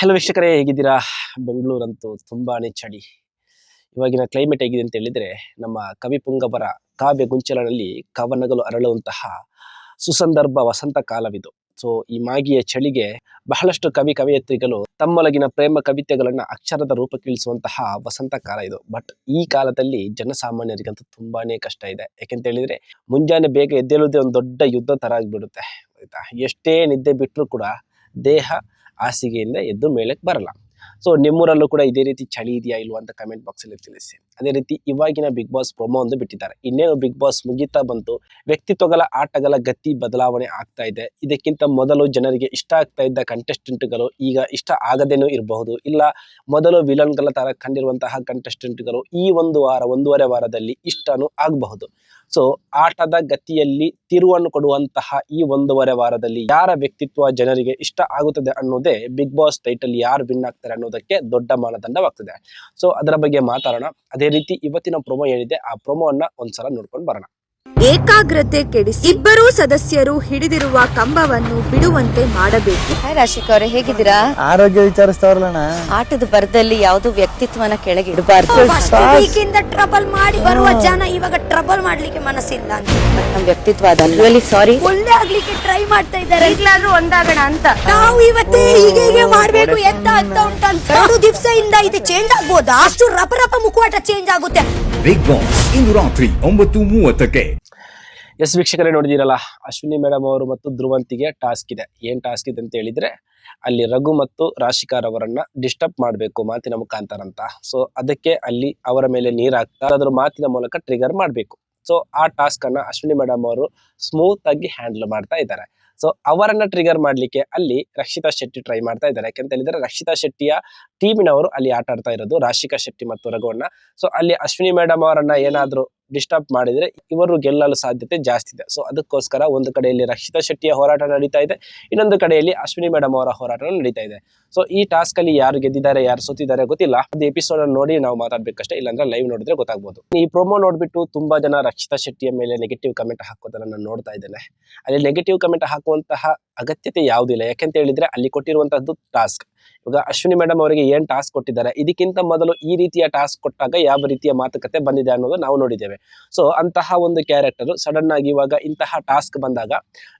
Hello ವೀಕ್ಷಕರೇ, ಹೇಗಿದ್ದೀರಾ? ಬೆಂಗಳೂರಂತೂ ತುಂಬಾನೇ ಚಳಿ ಇವಾಗಿನ ಕ್ಲೈಮೇಟ್ ಹೇಗಿದೆ ಅಂತ ಹೇಳಿದ್ರೆ, ನಮ್ಮ ಕವಿ ಪುಂಗವರ ಕಾವ್ಯ ಗುಂಚಲನಲ್ಲಿ ಕವನಗಳು ಅರಳುವಂತಹ ಸುಸಂದರ್ಭ ವಸಂತ ಕಾಲವಿದು. ಸೊ ಈ ಮಾಗಿಯ ಚಳಿಗೆ ಬಹಳಷ್ಟು ಕವಿ ಕವಯತ್ರಿಗಳು ತಮ್ಮೊಳಗಿನ ಪ್ರೇಮ ಕವಿತೆಗಳನ್ನ ಅಕ್ಷರದ ರೂಪಕ್ಕಿಳಿಸುವಂತಹ ವಸಂತ ಕಾಲ ಇದು. ಬಟ್ ಈ ಕಾಲದಲ್ಲಿ ಜನಸಾಮಾನ್ಯರಿಗಂತೂ ತುಂಬಾನೇ ಕಷ್ಟ ಇದೆ. ಯಾಕೆಂತ ಹೇಳಿದ್ರೆ, ಮುಂಜಾನೆ ಬೇಗ ಎದ್ದೇಳುವುದೇ ಒಂದು ದೊಡ್ಡ ಯುದ್ಧ ತರ ಆಗ್ಬಿಡುತ್ತೆ. ಆಯ್ತಾ? ಎಷ್ಟೇ ನಿದ್ದೆ ಬಿಟ್ಟರು ಕೂಡ ದೇಹ ಹಾಸಿಗೆಯಿಂದ ಎದ್ದು ಮೇಲಕ್ಕೆ ಬರಲ್ಲ. ಸೊ ನಿಮ್ಮೂರಲ್ಲೂ ಕೂಡ ಇದೇ ರೀತಿ ಚಳಿ ಇದೆಯಾ ಇಲ್ವಾ ಅಂತ ಕಮೆಂಟ್ ಬಾಕ್ಸ್ ಅಲ್ಲಿ ತಿಳಿಸಿ. ಅದೇ ರೀತಿ ಇವಾಗಿನ ಬಿಗ್ ಬಾಸ್ ಪ್ರೊಮೋ ಒಂದು ಬಿಟ್ಟಿದ್ದಾರೆ. ಇನ್ನೇನು ಬಿಗ್ ಬಾಸ್ ಮುಗಿತಾ ಬಂತು, ವ್ಯಕ್ತಿತ್ವಗಳ ಆಟಗಳ ಗತಿ ಬದಲಾವಣೆ ಆಗ್ತಾ ಇದೆ. ಇದಕ್ಕಿಂತ ಮೊದಲು ಜನರಿಗೆ ಇಷ್ಟ ಆಗ್ತಾ ಇದ್ದ ಕಂಟೆಸ್ಟೆಂಟ್ಗಳು ಈಗ ಇಷ್ಟ ಆಗದೇನೂ ಇರಬಹುದು. ಇಲ್ಲ, ಮೊದಲು ವಿಲನ್ಗಳ ತರ ಕಂಡಿರುವಂತಹ ಕಂಟೆಸ್ಟೆಂಟ್ಗಳು ಈ ಒಂದು ವಾರ, ಒಂದೂವರೆ ವಾರದಲ್ಲಿ ಇಷ್ಟನೂ ಆಗಬಹುದು. ಸೊ ಆಟದ ಗತಿಯಲ್ಲಿ ತಿರುವನ್ನು ಕೊಡುವಂತಹ ಈ ಒಂದೂವರೆ ವಾರದಲ್ಲಿ ಯಾರ ವ್ಯಕ್ತಿತ್ವ ಜನರಿಗೆ ಇಷ್ಟ ಆಗುತ್ತದೆ ಅನ್ನೋದೇ ಬಿಗ್ ಬಾಸ್ ಟೈಟಲ್ ಯಾರು ವಿನ್ ಆಗ್ತಾರೆ ಅನ್ನೋದಕ್ಕೆ ದೊಡ್ಡ ಮಾನದಂಡವಾಗ್ತದೆ. ಸೊ ಅದರ ಬಗ್ಗೆ ಮಾತಾಡೋಣ. ಅದೇ ರೀತಿ ಇವತ್ತಿನ ಪ್ರೊಮೋ ಏನಿದೆ, ಆ ಪ್ರೊಮೋವನ್ನ ಒಂದ್ಸಲ ನೋಡ್ಕೊಂಡು ಬರೋಣ. ಏಕಾಗ್ರತೆ ಕೆಡಿಸಿ ಇಬ್ಬರೂ ಸದಸ್ಯರು ಹಿಡಿದಿರುವ ಕಂಬವನ್ನು ಬಿಡುವಂತೆ ಮಾಡಬೇಕು. ಹಾಯ್ ರಾಶಿಕ್ ಅವರೇ ಹೇಗಿದ್ದೀರಾ? ಆರೋಗ್ಯ ವಿಚಾರಿಸ್ತಾವ್ರಲ್ಲಣ್ಣ. ಆಟದ ಬರದಲ್ಲಿ ಯಾವ್ದು ವ್ಯಕ್ತಿತ್ವನ ಕೆಳಗೆ ಇಡಬಾರ್ದು. ಈಗಿಂದ ಟ್ರಬಲ್ ಮಾಡಿ ಬರುವ ಜನ ಇವಾಗ ಟ್ರಬಲ್ ಮಾಡ್ಲಿಕ್ಕೆ ಮನಸ್ಸಿಲ್ಲ ಅಂತ. ನಮ್ ವ್ಯಕ್ತಿತ್ವ ಅದಲ್ಲಿ. ಸಾರಿ ಒಳ್ಳೆ ಆಗ್ಲಿಕ್ಕೆ ಟ್ರೈ ಮಾಡ್ತಾ ಇದ್ದಾರೆ. ಇಲ್ಲಾದ್ರೂ ಒಂದಾಗಣ ಅಂತ. ನಾವು ಇವತ್ತೇ ಹೀಗೆ ಹೀಗೆ ಮಾಡ್ಬೇಕು ಎಂತ ಅಂತ. ಉಂಟಂತ ಎರಡು ದಿವಸದಿಂದ ಇದು ಚೇಂಜ್ ಆಗ್ಬೋದಾ? ಅಷ್ಟು ರಪ ರಪ ಮುಖವಾಟ ಚೇಂಜ್ ಆಗುತ್ತೆ. ಬಿಗ್ ಬಾಸ್ ಇಂದು ರಾತ್ರಿ ಒಂಬತ್ತು ಮೂವತ್ತಕ್ಕೆ. ಎಸ್ ವೀಕ್ಷಕರೇ ನೋಡಿದಿರಲ್ಲ, ಅಶ್ವಿನಿ ಮೇಡಮ್ ಅವರು ಮತ್ತು ಧ್ರುವಂತಿಗೆ ಟಾಸ್ಕ್ ಇದೆ. ಏನ್ ಟಾಸ್ಕ್ ಇದೆ ಅಂತ ಹೇಳಿದ್ರೆ, ಅಲ್ಲಿ ರಘು ಮತ್ತು ರಾಶಿಕಾರ್ ಅವರನ್ನ ಡಿಸ್ಟರ್ಬ್ ಮಾಡಬೇಕು ಮಾತಿನ ಮುಖಾಂತರ ಅಂತ. ಸೊ ಅದಕ್ಕೆ ಅಲ್ಲಿ ಅವರ ಮೇಲೆ ನೀರ್ ಹಾಕ್ತಾ ಅದ್ರ ಮಾತಿನ ಮೂಲಕ ಟ್ರಿಗರ್ ಮಾಡಬೇಕು. ಸೊ ಆ ಟಾಸ್ಕ್ ಅನ್ನ ಅಶ್ವಿನಿ ಮೇಡಮ್ ಅವರು ಸ್ಮೂತ್ ಆಗಿ ಹ್ಯಾಂಡಲ್ ಮಾಡ್ತಾ ಇದ್ದಾರೆ. ಸೊ ಅವರನ್ನ ಟ್ರಿಗರ್ ಮಾಡ್ಲಿಕ್ಕೆ ಅಲ್ಲಿ ರಕ್ಷಿತಾ ಶೆಟ್ಟಿ ಟ್ರೈ ಮಾಡ್ತಾ ಇದ್ದಾರೆ. ಯಾಕಂತ ಹೇಳಿದ್ರೆ, ರಕ್ಷಿತಾ ಶೆಟ್ಟಿಯ ಟೀಮಿನವರು ಅಲ್ಲಿ ಆಟ ಆಡ್ತಾ ಇರೋದು ರಾಶಿಕಾ ಶೆಟ್ಟಿ ಮತ್ತು ರಘುವನ್ನ ಸೊ ಅಲ್ಲಿ ಅಶ್ವಿನಿ ಮೇಡಮ್ ಅವರನ್ನ ಏನಾದ್ರೂ ಡಿಸ್ಟರ್ಬ್ ಮಾಡಿದ್ರೆ ಇವರು ಗೆಲ್ಲಲು ಸಾಧ್ಯತೆ ಜಾಸ್ತಿ ಇದೆ. ಸೊ ಅದಕ್ಕೋಸ್ಕರ ಒಂದು ಕಡೆಯಲ್ಲಿ ರಕ್ಷಿತಾ ಶೆಟ್ಟಿಯ ಹೋರಾಟ ನಡೀತಾ ಇದೆ. ಇನ್ನೊಂದು ಕಡೆಯಲ್ಲಿ ಅಶ್ವಿನಿ ಮೇಡಮ್ ಅವರ ಹೋರಾಟ ನಡೀತಾ ಇದೆ. ಸೊ ಈ ಟಾಸ್ಕ್ ಅಲ್ಲಿ ಯಾರು ಗೆದ್ದಿದ್ದಾರೆ, ಯಾರು ಸೋತಿದ್ದಾರೆ ಗೊತ್ತಿಲ್ಲ. ಅದು ಎಪಿಸೋಡ್ ನೋಡಿ ನಾವು ಮಾತಾಡ್ಬೇಕಷ್ಟೇ. ಇಲ್ಲಾಂದ್ರೆ ಲೈವ್ ನೋಡಿದ್ರೆ ಗೊತ್ತಾಗ್ಬೋದು. ಈ ಪ್ರೊಮೋ ನೋಡ್ಬಿಟ್ಟು ತುಂಬಾ ಜನ ರಕ್ಷಿತಾ ಶೆಟ್ಟಿಯ ಮೇಲೆ ನೆಗೆಟಿವ್ ಕಮೆಂಟ್ ಹಾಕೋದನ್ನ ನಾನು ನೋಡ್ತಾ ಇದ್ದೇನೆ. ಅಲ್ಲಿ ನೆಗೆಟಿವ್ ಕಮೆಂಟ್ ಹಾಕುವಂತಹ ಅಗತ್ಯತೆ ಯಾವುದಿಲ್ಲ. ಯಾಕೆಂತ ಹೇಳಿದ್ರೆ ಅಲ್ಲಿ ಕೊಟ್ಟಿರುವಂತಹದ್ದು ಟಾಸ್ಕ್ ಇವಾಗ ಅಶ್ವಿನಿ ಮೇಡಮ್ ಅವರಿಗೆ ಏನ್ ಟಾಸ್ಕ್ ಕೊಟ್ಟಿದ್ದಾರೆ? ಇದಕ್ಕಿಂತ ಮೊದಲು ಈ ರೀತಿಯ ಟಾಸ್ಕ್ ಕೊಟ್ಟಾಗ ಯಾವ ರೀತಿಯ ಮಾತುಕತೆ ಬಂದಿದೆ ಅನ್ನೋದು ನಾವು ನೋಡಿದ್ದೇವೆ. ಸೊ ಅಂತಹ ಒಂದು ಕ್ಯಾರೆಕ್ಟರ್ ಸಡನ್ ಆಗಿ ಇವಾಗ ಇಂತಹ ಟಾಸ್ಕ್ ಬಂದಾಗ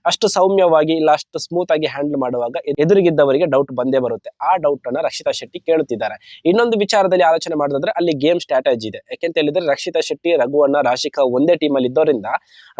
ಅಷ್ಟು ಸೌಮ್ಯವಾಗಿ ಇಲ್ಲ, ಅಷ್ಟು ಸ್ಮೂತ್ ಆಗಿ ಹ್ಯಾಂಡಲ್ ಮಾಡುವಾಗ ಎದುರಿಗಿದ್ದವರಿಗೆ ಡೌಟ್ ಬಂದೇ ಬರುತ್ತೆ. ಆ ಡೌಟ್ ಅನ್ನ ರಕ್ಷಿತಾ ಶೆಟ್ಟಿ ಕೇಳುತ್ತಿದ್ದಾರೆ ಇನ್ನೊಂದು ವಿಚಾರದಲ್ಲಿ ಆಲೋಚನೆ ಮಾಡೋದಾದ್ರೆ ಅಲ್ಲಿ ಗೇಮ್ ಸ್ಟ್ರಾಟಜಿ ಇದೆ. ಯಾಕೆಂತ ಹೇಳಿದ್ರೆ ರಕ್ಷಿತಾ ಶೆಟ್ಟಿ ರಘುವಣ್ಣ ರಾಶಿಕಾ ಒಂದೇ ಟೀಮ್ ಅಲ್ಲಿ ಇದ್ದವರಿಂದ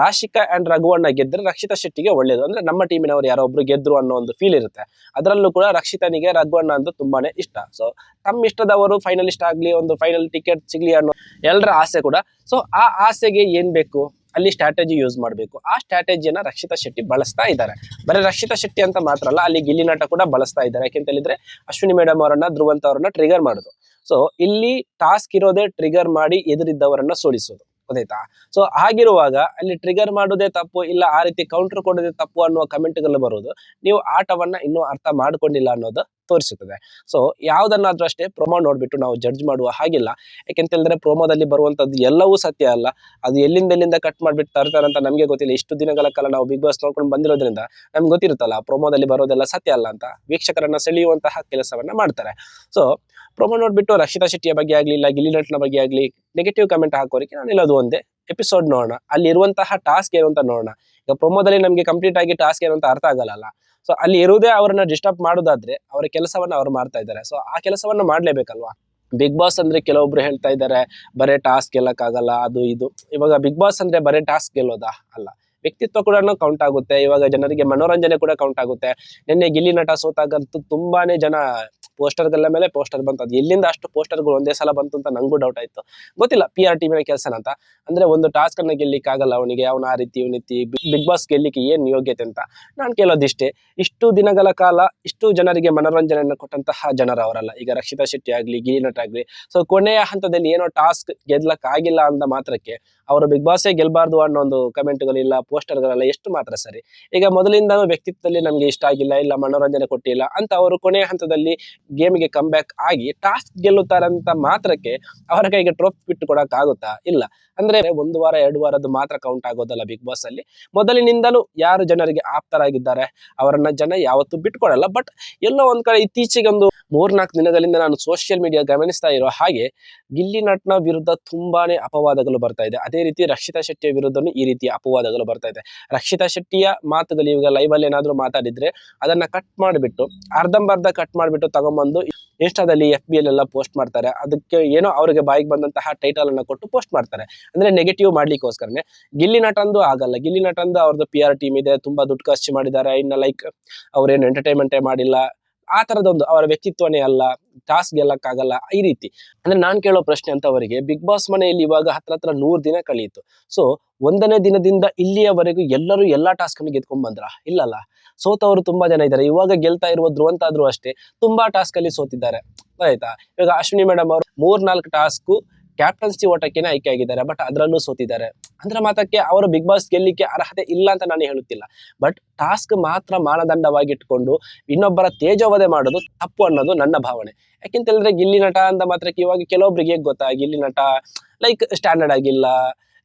ರಾಶಿಕಾ ಅಂಡ್ ರಘುವಣ್ಣ ಗೆದ್ರೆ ರಕ್ಷಿತಾ ಶೆಟ್ಟಿಗೆ ಒಳ್ಳೇದು. ಅಂದ್ರೆ ನಮ್ಮ ಟೀಮಿನವರು ಯಾರೋ ಒಬ್ರು ಗೆದ್ರು ಅನ್ನೋ ಒಂದು ಫೀಲ್ ಇರುತ್ತೆ. ಅದರಲ್ಲೂ ಕೂಡ ರಕ್ಷಿತನಿಗೆ ರಘುವಣ್ಣ ಅಂತ ತುಂಬಾನೇ ಇಷ್ಟ. ಸೊ ತಮ್ಮ ಇಷ್ಟದವರು ಫೈನಲಿಸ್ಟ್ ಆಗ್ಲಿ, ಒಂದು ಫೈನಲ್ ಟಿಕೆಟ್ ಸಿಗ್ಲಿ ಅನ್ನೋ ಎಲ್ಲರ ಆಸೆ ಕೂಡ. ಸೊ ಆ ಆಸೆಗೆ ಏನ್ ಬೇಕು? ಅಲ್ಲಿ ಸ್ಟ್ರಾಟಜಿ ಯೂಸ್ ಮಾಡಬೇಕು. ಆ ಸ್ಟ್ರಾಟಜಿಯನ್ನ ರಕ್ಷಿತಾ ಶೆಟ್ಟಿ ಬಳಸ್ತಾ ಇದ್ದಾರೆ. ಬರೀ ರಕ್ಷಿತಾ ಶೆಟ್ಟಿ ಅಂತ ಮಾತ್ರ ಅಲ್ಲ, ಅಲ್ಲಿ ಗಿಲ್ಲಿ ನಾಟ ಕೂಡ ಬಳಸ್ತಾ ಇದ್ದಾರೆ. ಯಾಕೆಂತ ಹೇಳಿದ್ರೆ ಅಶ್ವಿನಿ ಮೇಡಮ್ ಅವರನ್ನ, ಧ್ರುವಂತ ಅವರನ್ನ ಟ್ರಿಗರ್ ಮಾಡುದು. ಸೊ ಇಲ್ಲಿ ಟಾಸ್ಕ್ ಇರೋದೇ ಟ್ರಿಗರ್ ಮಾಡಿ ಎದುರಿದ್ದವರನ್ನ ಸೋಲಿಸೋದು. ಗೊತ್ತಾಯ್ತಾ ಸೊ ಹಾಗಿರುವಾಗ ಅಲ್ಲಿ ಟ್ರಿಗರ್ ಮಾಡೋದೇ ತಪ್ಪು, ಇಲ್ಲ ಆ ರೀತಿ ಕೌಂಟರ್ ಕೊಡೋದೇ ತಪ್ಪು ಅನ್ನುವ ಕಮೆಂಟ್ಗಳು ಬರುವುದು, ನೀವು ಆಟವನ್ನ ಇನ್ನೂ ಅರ್ಥ ಮಾಡ್ಕೊಂಡಿಲ್ಲ ಅನ್ನೋದು ತೋರಿಸುತ್ತದೆ. ಸೊ ಯಾವ್ದನ್ನಾದ್ರೂ ಅಷ್ಟೇ ಪ್ರೊಮೋ ನೋಡ್ಬಿಟ್ಟು ನಾವು ಜಡ್ಜ್ ಮಾಡುವ ಹಾಗಿಲ್ಲ. ಯಾಕೆಂತ ಹೇಳಿದ್ರೆ ಪ್ರೊಮೋದಲ್ಲಿ ಬರುವಂತದ್ದು ಎಲ್ಲವೂ ಸತ್ಯ ಅಲ್ಲ. ಅದು ಎಲ್ಲಿಂದ ಎಲ್ಲಿಂದ ಕಟ್ ಮಾಡ್ಬಿಟ್ಟು ತರ್ತಾರೆ ಅಂತ ನಮಗೆ ಗೊತ್ತಿಲ್ಲ. ಇಷ್ಟು ದಿನಗಳ ಕಾಲ ನಾವು ಬಿಗ್ ಬಾಸ್ ನೋಡ್ಕೊಂಡು ಬಂದಿರೋದ್ರಿಂದ ನಮ್ಗೆ ಗೊತ್ತಿರುತ್ತಲ್ಲ ಪ್ರೊಮೋದಲ್ಲಿ ಬರೋದೆಲ್ಲ ಸತ್ಯ ಅಲ್ಲ ಅಂತ. ವೀಕ್ಷಕರನ್ನ ಸೆಳೆಯುವಂತಹ ಕೆಲಸವನ್ನ ಮಾಡ್ತಾರೆ. ಸೊ ಪ್ರೊಮೋ ನೋಡ್ಬಿಟ್ಟು ರಕ್ಷಿತಾ ಶೆಟ್ಟಿಯ ಬಗ್ಗೆ ಆಗಲಿ, ಇಲ್ಲ ಗಿಲ್ಲಿ ನಟ್ನ ಬಗ್ಗೆ ಆಗಲಿ ನೆಗೆಟಿವ್ ಕಮೆಂಟ್ ಹಾಕೋರಿಗೆ ನಾನು ಇಲ್ಲದು ಒಂದೇ ಎಪಿಸೋಡ್ ನೋಡೋಣ. ಅಲ್ಲಿ ಇರುವಂತಹ ಟಾಸ್ಕ್ ಏನು ಅಂತ ನೋಡೋಣ. ಈಗ ಪ್ರೊಮೋದಲ್ಲಿ ನಮಗೆ ಕಂಪ್ಲೀಟ್ ಆಗಿ ಟಾಸ್ಕ್ ಏನು ಅಂತ ಅರ್ಥ ಆಗಲ್ಲ ಸೊ ಅಲ್ಲಿ ಇರುವುದೇ ಅವರನ್ನ ಡಿಸ್ಟರ್ಬ್ ಮಾಡೋದಾದ್ರೆ ಅವರ ಕೆಲಸವನ್ನ ಅವ್ರು ಮಾಡ್ತಾ ಇದ್ದಾರೆ. ಸೊ ಆ ಕೆಲಸವನ್ನ ಮಾಡ್ಲೇಬೇಕಲ್ವಾ? ಬಿಗ್ ಬಾಸ್ ಅಂದ್ರೆ ಕೆಲವೊಬ್ರು ಹೇಳ್ತಾ ಇದ್ದಾರೆ, ಬರೇ ಟಾಸ್ಕ್ ಗೆಲ್ಲಕ್ಕಾಗಲ್ಲ, ಅದು ಇದು. ಇವಾಗ ಬಿಗ್ ಬಾಸ್ ಅಂದ್ರೆ ಬರೇ ಟಾಸ್ಕ್ ಗೆಲ್ಲೋದಾ? ಅಲ್ಲ. ವ್ಯಕ್ತಿತ್ವ ಕೂಡ ಕೌಂಟ್ ಆಗುತ್ತೆ. ಇವಾಗ ಜನರಿಗೆ ಮನೋರಂಜನೆ ಕೂಡ ಕೌಂಟ್ ಆಗುತ್ತೆ. ನಿನ್ನೆ ಗಿಲ್ಲಿ ನಟ ಸೋತಾಗಂತೂ ತುಂಬಾನೇ ಜನ ಪೋಸ್ಟರ್ಗಳ ಮೇಲೆ ಪೋಸ್ಟರ್ ಬಂತು ಅದು ಎಲ್ಲಿಂದ ಅಷ್ಟು ಪೋಸ್ಟರ್ಗಳು ಒಂದೇ ಸಲ ಬಂತು ಅಂತ ನಂಗೂ ಡೌಟ್ ಆಯ್ತು. ಗೊತ್ತಿಲ್ಲ ಪಿ ಆರ್ ಟಿವಿನ ಕೆಲಸ ಅಂತ. ಅಂದ್ರೆ ಒಂದು ಟಾಸ್ಕ್ ಅನ್ನ ಗೆಲ್ಲಿಕ್ ಆಗಲ್ಲ ಅವನಿಗೆ. ಅವನ ಆ ರೀತಿ ಇವನಿತಿ ಬಿಗ್ ಬಾಸ್ ಗೆಲ್ಲಿಕ್ಕೆ ಏನ್ ಯೋಗ್ಯತೆ ಅಂತ ನಾನು ಕೇಳೋದಿಷ್ಟೇ. ಇಷ್ಟು ದಿನಗಳ ಕಾಲ ಇಷ್ಟು ಜನರಿಗೆ ಮನೋರಂಜನೆಯನ್ನು ಕೊಟ್ಟಂತಹ ಜನರು ಅವರಲ್ಲ. ಈಗ ರಕ್ಷಿತಾ ಶೆಟ್ಟಿ ಆಗ್ಲಿ ಗಿರಿ ನಟ ಆಗ್ಲಿ. ಸೊ ಕೊನೆಯ ಹಂತದಲ್ಲಿ ಏನೋ ಟಾಸ್ಕ್ ಗೆದ್ಲಕ್ ಆಗಿಲ್ಲ ಅಂದ ಮಾತ್ರಕ್ಕೆ, ಅವರು ಬಿಗ್ ಬಾಸೇ ಗೆಲ್ಬಾರ್ದು ಅನ್ನೋ ಒಂದು ಕಮೆಂಟ್ಗಳಿಲ್ಲ ಪೋಸ್ಟರ್ಗಳೆಲ್ಲ ಎಷ್ಟು ಮಾತ್ರ ಸರಿ. ಈಗ ಮೊದಲಿಂದ ವ್ಯಕ್ತಿತ್ವದಲ್ಲಿ ನಮಗೆ ಇಷ್ಟ ಆಗಿಲ್ಲ, ಇಲ್ಲ ಮನೋರಂಜನೆ ಕೊಟ್ಟಿಲ್ಲ ಅಂತ ಅವರು ಕೊನೆಯ ಹಂತದಲ್ಲಿ ಗೇಮ್ಗೆ ಕಮ್ ಬ್ಯಾಕ್ ಆಗಿ ಟಾಸ್ಕ್ ಗೆಲ್ಲುತ್ತಾರಂತ ಮಾತ್ರಕ್ಕೆ ಅವರ ಕೈಗೆ ಟ್ರೋಫಿ ಬಿಟ್ಟು ಕೊಡಕ್ ಆಗುತ್ತಾ? ಇಲ್ಲ. ಅಂದ್ರೆ ಒಂದು ವಾರ, ಎರಡು ವಾರದ್ದು ಮಾತ್ರ ಕೌಂಟ್ ಆಗೋದಲ್ಲ ಬಿಗ್ ಬಾಸ್ ಅಲ್ಲಿ. ಮೊದಲಿನಿಂದಲೂ ಯಾರು ಜನರಿಗೆ ಆಪ್ತರಾಗಿದ್ದಾರೆ, ಅವರನ್ನ ಜನ ಯಾವತ್ತೂ ಬಿಟ್ಕೊಡಲ್ಲ ಬಟ್ ಎಲ್ಲೋ ಒಂದ್ ಕಡೆ ಇತ್ತೀಚೆಗೆ ಒಂದು ಮೂರ್ನಾಲ್ಕು ದಿನಗಳಿಂದ ನಾನು ಸೋಷಿಯಲ್ ಮೀಡಿಯಾ ಗಮನಿಸ್ತಾ ಇರೋ ಹಾಗೆ ಗಿಲ್ಲಿ ನಟ್ನ ವಿರುದ್ಧ ತುಂಬಾನೇ ಅಪವಾದಗಳು ಬರ್ತಾ ಇದೆ. ಅದೇ ರೀತಿ ರಕ್ಷಿತಾ ಶೆಟ್ಟಿಯ ವಿರುದ್ಧನೂ ಈ ರೀತಿಯ ಅಪವಾದಗಳು ಬರ್ತಾ ಇದೆ. ರಕ್ಷಿತಾ ಶೆಟ್ಟಿಯ ಮಾತುಗಳು ಇವಾಗ ಲೈವ್ ಅಲ್ಲಿ ಏನಾದ್ರು ಮಾತಾಡಿದ್ರೆ ಅದನ್ನ ಕಟ್ ಮಾಡಿಬಿಟ್ಟು, ಅರ್ಧಂಬರ್ಧ ಕಟ್ ಮಾಡಿಬಿಟ್ಟು ತಗೊಂಬಂದು ಇನ್ಸ್ಟಾದಲ್ಲಿ ಎಫ್ ಬಿ ಎಲ್ಲ ಪೋಸ್ಟ್ ಮಾಡ್ತಾರೆ. ಅದಕ್ಕೆ ಏನೋ ಅವರಿಗೆ ಬಾಯಿಗೆ ಬಂದಂತಹ ಟೈಟಲ್ ಅನ್ನ ಕೊಟ್ಟು ಪೋಸ್ಟ್ ಮಾಡ್ತಾರೆ. ಅಂದ್ರೆ ನೆಗೆಟಿವ್ ಮಾಡ್ಲಿಕ್ಕೋಸ್ಕರನೇ. ಗಿಲ್ಲಿ ನಟಂದು ಆಗಲ್ಲ. ಗಿಲ್ಲಿ ನಟಂದು ಅವ್ರದ್ದು ಪಿ ಆರ್ ಟೀಮ್ ಇದೆ. ತುಂಬಾ ದುಡ್ಡು ಖರ್ಚು ಮಾಡಿದ್ದಾರೆ. ಇನ್ನ ಲೈಕ್ ಅವ್ರೇನು ಎಂಟರ್ಟೈನ್ಮೆಂಟೇ ಮಾಡಿಲ್ಲ. ಆ ತರದೊಂದು ಅವರ ವ್ಯಕ್ತಿತ್ವನೇ ಅಲ್ಲ ಟಾಸ್ಕ್ ಗೆಲ್ಲಕ್ಕಾಗಲ್ಲ, ಈ ರೀತಿ. ಅಂದ್ರೆ ನಾನ್ ಕೇಳೋ ಪ್ರಶ್ನೆ ಅಂತ ಅವರಿಗೆ ಬಿಗ್ ಬಾಸ್ ಮನೆಯಲ್ಲಿ ಇವಾಗ ಹತ್ರ ಹತ್ರ ನೂರ್ ದಿನ ಕಳೆಯಿತು ಸೊ ಒಂದನೇ ದಿನದಿಂದ ಇಲ್ಲಿಯವರೆಗೂ ಎಲ್ಲರೂ ಎಲ್ಲಾ ಟಾಸ್ಕ್ ಅನ್ನು ಗೆದ್ಕೊಂಡ್ ಬಂದ್ರ? ಇಲ್ಲಲ್ಲ. ಸೋತವರು ತುಂಬಾ ಜನ ಇದ್ದಾರೆ. ಇವಾಗ ಗೆಲ್ತಾ ಇರುವ ಧ್ರುವಂತಾದ್ರೂ ಅಷ್ಟೇ, ತುಂಬಾ ಟಾಸ್ಕ್ ಅಲ್ಲಿ ಸೋತಿದ್ದಾರೆ. ಆಯ್ತಾ? ಇವಾಗ ಅಶ್ವಿನಿ ಮೇಡಮ್ ಅವರು ಮೂರ್ನಾಲ್ಕು ಟಾಸ್ಕ್ ಕ್ಯಾಪ್ಟನ್ಸಿ ಓಟಕ್ಕೆ ಆಯ್ಕೆ ಆಗಿದ್ದಾರೆ ಬಟ್ ಅದರಲ್ಲೂ ಸೋತಿದ್ದಾರೆ. ಅಂದ್ರೆ ಮಾತಕ್ಕೆ ಅವರು ಬಿಗ್ ಬಾಸ್ ಗೆಲ್ಲಿಕ್ಕೆ ಅರ್ಹತೆ ಇಲ್ಲ ಅಂತ ನಾನು ಹೇಳುತ್ತಿಲ್ಲ. ಬಟ್ ಟಾಸ್ಕ್ ಮಾತ್ರ ಮಾನದಂಡವಾಗಿಟ್ಕೊಂಡು ಇನ್ನೊಬ್ಬರ ತೇಜೋವಧೆ ಮಾಡೋದು ತಪ್ಪು ಅನ್ನೋದು ನನ್ನ ಭಾವನೆ. ಯಾಕೆಂತ ಹೇಳಿದ್ರೆ ಗಿಲ್ಲಿ ನಟ ಅಂದ ಮಾತ್ರಕ್ಕೆ ಇವಾಗ ಕೆಲವೊಬ್ರಿಗೆ ಗೊತ್ತಾ ಗಿಲ್ಲಿ ನಟ ಲೈಕ್ ಸ್ಟ್ಯಾಂಡರ್ಡ್ ಆಗಿಲ್ಲ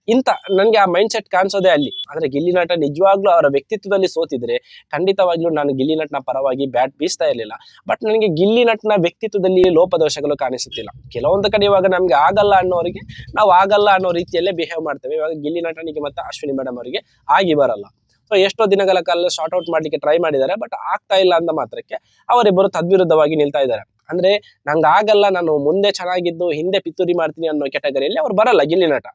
ಇಂತ ನನಗೆ ಆ ಮೈಂಡ್ ಸೆಟ್ ಕಾಣಿಸೋದೇ ಅಲ್ಲಿ. ಆದ್ರೆ ಗಿಲ್ಲಿ ನಟ ನಿಜವಾಗ್ಲೂ ಅವರ ವ್ಯಕ್ತಿತ್ವದಲ್ಲಿ ಸೋತಿದ್ರೆ ಖಂಡಿತವಾಗ್ಲೂ ನಾನು ಗಿಲ್ಲಿ ನಟ್ನ ಪರವಾಗಿ ಬ್ಯಾಟ್ ಬೀಸ್ತಾ ಇರಲಿಲ್ಲ. ಬಟ್ ನನಗೆ ಗಿಲ್ಲಿ ನಟ್ನ ವ್ಯಕ್ತಿತ್ವದಲ್ಲಿ ಲೋಪದೋಷಗಳು ಕಾಣಿಸುತ್ತಿಲ್ಲ. ಕೆಲವೊಂದು ಕಡೆ ಇವಾಗ ನಮ್ಗೆ ಆಗಲ್ಲ ಅನ್ನೋರಿಗೆ, ನಾವು ಆಗಲ್ಲ ಅನ್ನೋ ರೀತಿಯಲ್ಲೇ ಬಿಹೇವ್ ಮಾಡ್ತೇವೆ. ಇವಾಗ ಗಿಲ್ಲಿ ನಟನಿಗೆ ಮತ್ತೆ ಅಶ್ವಿನಿ ಮೇಡಮ್ ಅವರಿಗೆ ಆಗಿ ಬರಲ್ಲ. ಸೊ ಎಷ್ಟೋ ದಿನಗಳ ಕಾಲ ಶಾರ್ಟ್ ಔಟ್ ಮಾಡ್ಲಿಕ್ಕೆ ಟ್ರೈ ಮಾಡಿದ್ದಾರೆ. ಬಟ್ ಆಗ್ತಾ ಇಲ್ಲ ಅಂದ ಮಾತ್ರಕ್ಕೆ ಅವರಿಬ್ಬರು ತದ್ವಿರುದ್ಧವಾಗಿ ನಿಲ್ತಾ ಇದ್ದಾರೆ. ಅಂದ್ರೆ ನಂಗೆ ಆಗಲ್ಲ, ನಾನು ಮುಂದೆ ಚೆನ್ನಾಗಿದ್ದು, ಹಿಂದೆ ಪಿತೂರಿ ಮಾಡ್ತೀನಿ ಅನ್ನೋ ಕೆಟಗರಿಯಲ್ಲಿ ಅವ್ರು ಬರಲ್ಲ ಗಿಲ್ಲಿ ನಟ.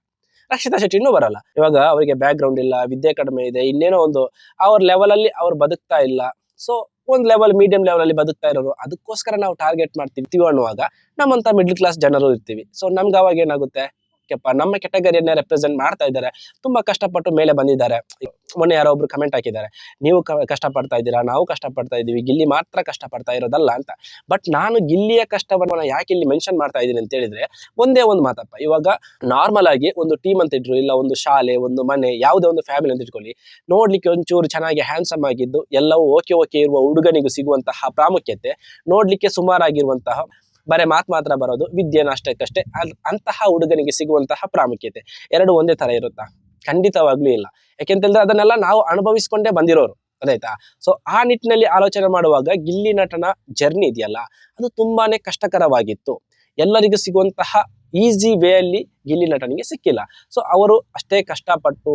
ರಕ್ಷಿತಾ ಇನ್ನೂ ಬರಲ್ಲ. ಇವಾಗ ಅವರಿಗೆ ಬ್ಯಾಕ್ ಗ್ರೌಂಡ್ ಇಲ್ಲ, ವಿದ್ಯೆ ಕಡಿಮೆ ಇದೆ, ಇನ್ನೇನೋ ಒಂದು ಅವ್ರ ಲೆವೆಲ್ ಅಲ್ಲಿ ಅವ್ರು ಬದುಕ್ತಾ ಇಲ್ಲ. ಸೊ ಒಂದು ಲೆವೆಲ್ ಮೀಡಿಯಂ ಲೆವೆಲ್ ಅಲ್ಲಿ ಬದುಕ್ತಾ ಇರೋರು, ಅದಕ್ಕೋಸ್ಕರ ನಾವು ಟಾರ್ಗೆಟ್ ಮಾಡ್ತಿರ್ತೀವಿ ಅನ್ನುವಾಗ ನಮ್ಮಂತ ಮಿಡ್ಲ್ ಕ್ಲಾಸ್ ಜನರು ಇರ್ತೀವಿ. ಸೊ ನಮ್ಗೆ ಅವಾಗ ಏನಾಗುತ್ತೆ? ಓಕೆಪ್ಪ ನಮ್ಮ ಕೆಟಗರಿಯನ್ನ ರೆಪ್ರೆಸೆಂಟ್ ಮಾಡ್ತಾ ಇದ್ದಾರೆ. ತುಂಬಾ ಕಷ್ಟಪಟ್ಟು ಮೇಲೆ ಬಂದಿದ್ದಾರೆ. ಮೊನ್ನೆ ಯಾರೋ ಒಬ್ರು ಕಮೆಂಟ್ ಹಾಕಿದ್ದಾರೆ. ನೀವು ಕಷ್ಟಪಡ್ತಾ ಇದ್ದೀರಾ? ನಾವು ಕಷ್ಟಪಡ್ತಾ ಇದ್ದೀವಿ. ಗಿಲ್ಲಿ ಮಾತ್ರ ಕಷ್ಟಪಡ್ತಾ ಇರೋದಲ್ಲ ಅಂತ. ಬಟ್ ನಾನು ಗಿಲ್ಲಿಯ ಕಷ್ಟವನ್ನು ಯಾಕೆ ಇಲ್ಲಿ ಮೆನ್ಷನ್ ಮಾಡ್ತಾ ಇದ್ದೀನಿ ಅಂತ ಹೇಳಿದ್ರೆ, ಒಂದೇ ಒಂದು ಮಾತಪ್ಪ. ಇವಾಗ ನಾರ್ಮಲ್ ಆಗಿ ಒಂದು ಟೀಮ್ ಅಂತ ಇಟ್ರು ಇಲ್ಲ ಒಂದು ಶಾಲೆ, ಒಂದು ಮನೆ, ಯಾವುದೇ ಒಂದು ಫ್ಯಾಮಿಲಿ ಅಂತ ಇಟ್ಕೊಳ್ಳಿ, ನೋಡ್ಲಿಕ್ಕೆ ಒಂಚೂರು ಚೆನ್ನಾಗಿ ಹ್ಯಾಂಡ್ಸಮ್ ಆಗಿದ್ದು, ಎಲ್ಲವೂ ಓಕೆ ಓಕೆ ಇರುವ ಹುಡುಗನಿಗೂ ಸಿಗುವಂತಹ ಪ್ರಾಮುಖ್ಯತೆ, ನೋಡ್ಲಿಕ್ಕೆ ಸುಮಾರಾಗಿರುವಂತಹ ಬರೇ ಮಾತು ಮಾತ್ರ ಬರೋದು ವಿದ್ಯೆನ ಅಷ್ಟಕ್ಕಷ್ಟೇ ಅಂತಹ ಹುಡುಗನಿಗೆ ಸಿಗುವಂತಹ ಪ್ರಾಮುಖ್ಯತೆ. ಎರಡು ಒಂದೇ ತರ ಇರುತ್ತಾ? ಖಂಡಿತವಾಗ್ಲೂ ಇಲ್ಲ. ಯಾಕೆಂತಂದ್ರೆ ಅದನ್ನೆಲ್ಲ ನಾವು ಅನುಭವಿಸ್ಕೊಂಡೇ ಬಂದಿರೋರು. ಅದಾಯ್ತಾ? ಸೊ ಆ ನಿಟ್ಟಿನಲ್ಲಿ ಆಲೋಚನೆ ಮಾಡುವಾಗ ಗಿಲ್ಲಿ ನಟನ ಜರ್ನಿ ಇದೆಯಲ್ಲ, ಅದು ತುಂಬಾನೇ ಕಷ್ಟಕರವಾಗಿತ್ತು. ಎಲ್ಲರಿಗೂ ಸಿಗುವಂತಹ ಈಸಿ ವೇ ಅಲ್ಲಿ ಗಿಲ್ಲಿ ನಟನಿಗೆ ಸಿಕ್ಕಿಲ್ಲ. ಸೊ ಅವರು ಅಷ್ಟೇ ಕಷ್ಟಪಟ್ಟು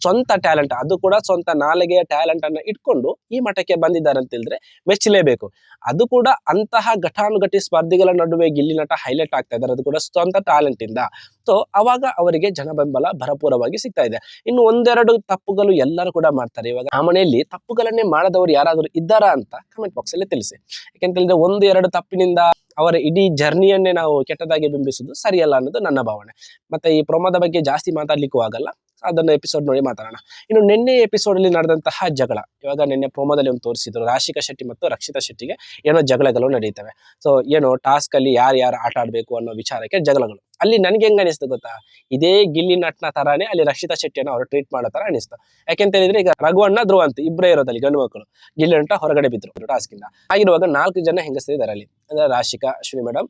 ಸ್ವಂತ ಟ್ಯಾಲೆಂಟ್ ಅದು ಕೂಡ ಸ್ವಂತ ನಾಲಿಗೆಯ ಟ್ಯಾಲೆಂಟ್ ಅನ್ನ ಇಟ್ಕೊಂಡು ಈ ಮಠಕ್ಕೆ ಬಂದಿದ್ದಾರೆ ಅಂತ ಹೇಳಿದ್ರೆ ಮೆಚ್ಚಲೇಬೇಕು. ಅದು ಕೂಡ ಅಂತಹ ಘಟಾನುಘಟಿ ಸ್ಪರ್ಧಿಗಳ ನಡುವೆ ಗಿಲ್ಲಿ ನಟ ಹೈಲೈಟ್ ಆಗ್ತಾ ಇದ್ದಾರೆ, ಅದು ಕೂಡ ಸ್ವಂತ ಟ್ಯಾಲೆಂಟ್ ಇಂದ. ಸೊ ಅವಾಗ ಅವರಿಗೆ ಜನ ಬೆಂಬಲ ಭರಪೂರವಾಗಿ ಸಿಗ್ತಾ ಇದೆ. ಇನ್ನು ಒಂದೆರಡು ತಪ್ಪುಗಳು ಎಲ್ಲರೂ ಕೂಡ ಮಾಡ್ತಾರೆ. ಇವಾಗ ಆ ಮನೆಯಲ್ಲಿ ತಪ್ಪುಗಳನ್ನೇ ಮಾಡದವರು ಯಾರಾದರೂ ಇದ್ದಾರಾ ಅಂತ ಕಮೆಂಟ್ ಬಾಕ್ಸ್ ಅಲ್ಲಿ ತಿಳಿಸಿ. ಯಾಕೆಂತ ಹೇಳಿದ್ರೆ ಒಂದು ಎರಡು ತಪ್ಪಿನಿಂದ ಅವರ ಇಡೀ ಜರ್ನಿಯನ್ನೇ ನಾವು ಕೆಟ್ಟದಾಗಿ ಬಿಂಬಿಸುವುದು ಸರಿಯಲ್ಲ ಅನ್ನೋದು ನನ್ನ ಭಾವನೆ. ಮತ್ತೆ ಈ ಪ್ರಮೋದ ಬಗ್ಗೆ ಜಾಸ್ತಿ ಮಾತಾಡ್ಲಿಕ್ಕೂ ಆಗಲ್ಲ. ಅದನ್ನ ಎಪಿಸೋಡ್ ನೋಡಿ ಮಾತಾಡೋಣ. ಇನ್ನು ನಿನ್ನೆ ಎಪಿಸೋಡ್ ಅಲ್ಲಿ ನಡೆದಂತಹ ಜಗಳ, ಇವಾಗ ನಿನ್ನೆ ಪ್ರೋಮೋದಲ್ಲಿ ಒಂದು ತೋರಿಸಿದ್ರು. ರಾಶಿಕಾ ಶೆಟ್ಟಿ ಮತ್ತು ರಕ್ಷಿತಾ ಶೆಟ್ಟಿಗೆ ಏನೋ ಜಗಳಗಳು ನಡೀತವೆ. ಸೊ ಏನೋ ಟಾಸ್ಕ್ ಅಲ್ಲಿ ಯಾರು ಯಾರು ಆಟ ಆಡ್ಬೇಕು ಅನ್ನೋ ವಿಚಾರಕ್ಕೆ ಜಗಳಗಳು. ಅಲ್ಲಿ ನನ್ಗೆ ಹೆಂಗ ಅನಿಸ್ತು ಗೊತ್ತಾ? ಇದೇ ಗಿಲ್ಲಿ ನಟ್ನ ತರಾನೇ ಅಲ್ಲಿ ರಕ್ಷಿತಾ ಶೆಟ್ಟಿಯನ್ನು ಅವರು ಟ್ರೀಟ್ ಮಾಡೋ ತರ ಅನಿಸ್ತು. ಯಾಕೆಂತ ಹೇಳಿದ್ರೆ ಈಗ ರಘುವಣ್ಣ ಧ್ರುವಂತ ಇಬ್ಬರೇ ಇರೋದಲ್ಲಿ ಗಂಡು ಮಕ್ಕಳು. ಗಿಲ್ಲಿ ನಟ ಹೊರಗಡೆ ಬಿದ್ರು ಟಾಸ್ಕ್ ಇಂದ. ಆಗಿರುವಾಗ ನಾಲ್ಕು ಜನ ಹೆಂಗಸ್ತಿದ್ದಾರೆ ಅಲ್ಲಿ. ಅಂದ್ರೆ ರಾಶಿಕಾ ಅಶ್ವಿನಿ ಮೇಡಮ್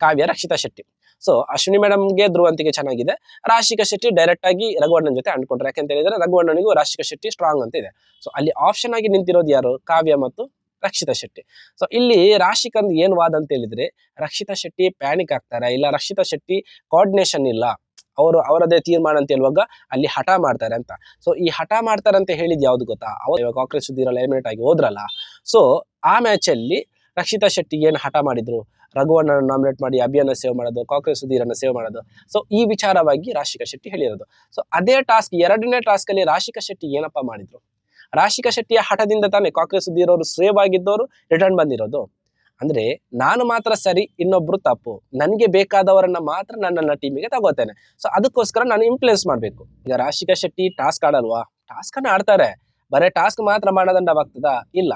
ಕಾವ್ಯ, ರಕ್ಷಿತಾ ಶೆಟ್ಟಿ. ಸೊ ಅಶ್ವಿನಿ ಮೇಡಮ್ಗೆ ಧ್ರುವಂತಿಗೆ ಚೆನ್ನಾಗಿದೆ. ರಾಶಿಕಾ ಶೆಟ್ಟಿ ಡೈರೆಕ್ಟ್ ಆಗಿ ರಘುವಣ್ಣನ ಜೊತೆ ಅಂಡ್ಕೊಂಡ್ರೆ ಯಾಕಂತ ಹೇಳಿದ್ರೆ ರಘುವಣ್ಣನಿಗೂ ರಾಶಿಕ ಶೆಟ್ಟಿ ಸ್ಟ್ರಾಂಗ್ ಅಂತ ಇದೆ. ಸೊ ಅಲ್ಲಿ ಆಪ್ಷನ್ ಆಗಿ ನಿಂತಿರೋದು ಯಾರು? ಕಾವ್ಯ ಮತ್ತು ರಕ್ಷಿತಾ ಶೆಟ್ಟಿ. ಸೊ ಇಲ್ಲಿ ರಾಶಿಕಂದ್ ಏನ್ ವಾದ ಅಂತ ಹೇಳಿದ್ರೆ, ರಕ್ಷಿತಾ ಶೆಟ್ಟಿ ಪ್ಯಾನಿಕ್ ಆಗ್ತಾರೆ. ಇಲ್ಲ, ರಕ್ಷಿತಾ ಶೆಟ್ಟಿ ಕೋಆರ್ಡಿನೇಷನ್ ಇಲ್ಲ. ಅವರು ಅವರದೇ ತೀರ್ಮಾನ ಅಂತ ಹೇಳುವಾಗ ಅಲ್ಲಿ ಹಠ ಮಾಡ್ತಾರೆ ಅಂತ. ಸೊ ಈ ಹಠ ಮಾಡ್ತಾರೆ ಅಂತ ಹೇಳಿದ್ ಯಾವ್ದು ಗೊತ್ತಾ? ಅವ ಇವಾಗ ಕಾಂಗ್ರೆಸ್ ಸುದ್ದಿರಲ್ಲ ಎಲಿಮಿನೇಟ್ ಆಗಿ ಹೋದ್ರಲ್ಲ. ಸೊ ಆ ಮ್ಯಾಚ್ ಅಲ್ಲಿ ರಕ್ಷಿತಾ ಶೆಟ್ಟಿ ಏನು ಹಠ ಮಾಡಿದ್ರು? ರಘುವಣ್ಣ ನಾಮಿನೇಟ್ ಮಾಡಿ ಅಭಿಯನ್ನ ಸೇವ್ ಮಾಡೋದು, ಕಾಂಗ್ರೆಸ್ ಸುಧೀರನ್ನ ಸೇವ್ ಮಾಡೋದು. ಸೊ ಈ ವಿಚಾರವಾಗಿ ರಾಶಿಕಾ ಶೆಟ್ಟಿ ಹೇಳಿರೋದು. ಸೊ ಅದೇ ಟಾಸ್ಕ್ ಎರಡನೇ ಟಾಸ್ಕ್ ಅಲ್ಲಿ ರಾಶಿಕಾ ಶೆಟ್ಟಿ ಏನಪ್ಪಾ ಮಾಡಿದ್ರು? ರಾಶಿಕಾ ಶೆಟ್ಟಿಯ ಹಠದಿಂದ ತಾನೇ ಕಾಂಗ್ರೆಸ್ ಸುಧೀರ್ ಅವರು ಸೇವ್ ಆಗಿದ್ದವರು ರಿಟರ್ನ್ ಬಂದಿರೋದು. ಅಂದ್ರೆ, ನಾನು ಮಾತ್ರ ಸರಿ, ಇನ್ನೊಬ್ರು ತಪ್ಪು. ನನಗೆ ಬೇಕಾದವರನ್ನ ಮಾತ್ರ ನನ್ನ ನನ್ನ ಟೀಮಿಗೆ ತಗೋತೇನೆ. ಸೊ ಅದಕ್ಕೋಸ್ಕರ ನಾನು ಇಂಪ್ಲೂಯನ್ಸ್ ಮಾಡ್ಬೇಕು. ಈಗ ರಾಶಿಕಾ ಶೆಟ್ಟಿ ಟಾಸ್ಕ್ ಆಡಲ್ವಾ? ಟಾಸ್ಕ್ ಅನ್ನ ಆಡ್ತಾರೆ. ಬರೇ ಟಾಸ್ಕ್ ಮಾತ್ರ ಮಾಡೋದಂಡವಾಗ್ತದ ಇಲ್ಲ.